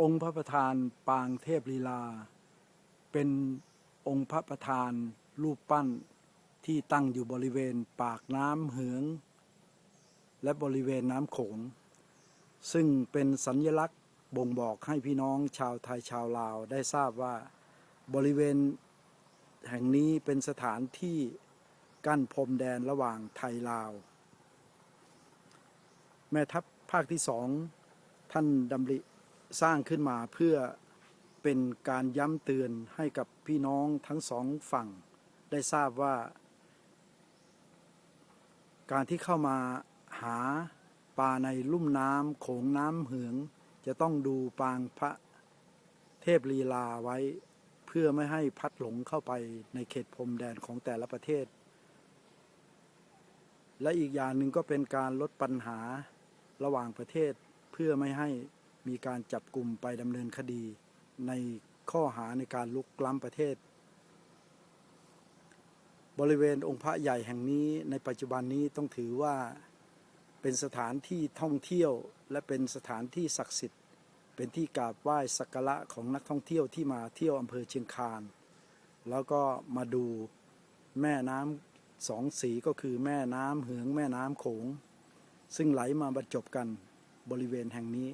องค์พระประธานปางเทพลีลา เป็นองค์พระประธานรูปปั้นที่ตั้งอยู่บริเวณปากน้ำเหือง และบริเวณน้ำโขง ซึ่งเป็นสัญลักษณ์บ่งบอกให้พี่น้องชาวไทยชาวลาวได้ทราบว่าบริเวณแห่งนี้เป็นสถานที่กั้นพรมแดนระหว่างไทยลาว แม่ทัพภาคที่สองท่านดำริ สร้างขึ้นมาเพื่อเป็นการย้ำเตือนให้กับพี่น้องทั้งสองฝั่ง ได้ทราบว่า การที่เข้ามาหาปลาในลุ่มน้ำโขงน้ำเหือง จะต้องดูปางพระเทพลีลาไว้ เพื่อไม่ให้พัดหลงเข้าไปในเขตพรมแดนของแต่ละประเทศ และอีกอย่างหนึ่งก็เป็นการลดปัญหาระหว่างประเทศเพื่อไม่ให้ มีการจับกลุ่มไปดำเนินคดี ในข้อหาในการลุกล้ำประเทศ บริเวณองค์พระใหญ่แห่งนี้ในปัจจุบันนี้ต้องถือว่าเป็นสถานที่ท่องเที่ยวและเป็นสถานที่ศักดิ์สิทธิ์ เป็นที่กราบไหว้สักการะของนักท่องเที่ยวที่มาเที่ยวอำเภอเชียงคานแล้วก็มาดูแม่น้ำสองสีก็คือแม่น้ำเหืองแม่น้ำโขง ซึ่งไหลมาบรรจบกันบริเวณแห่งนี้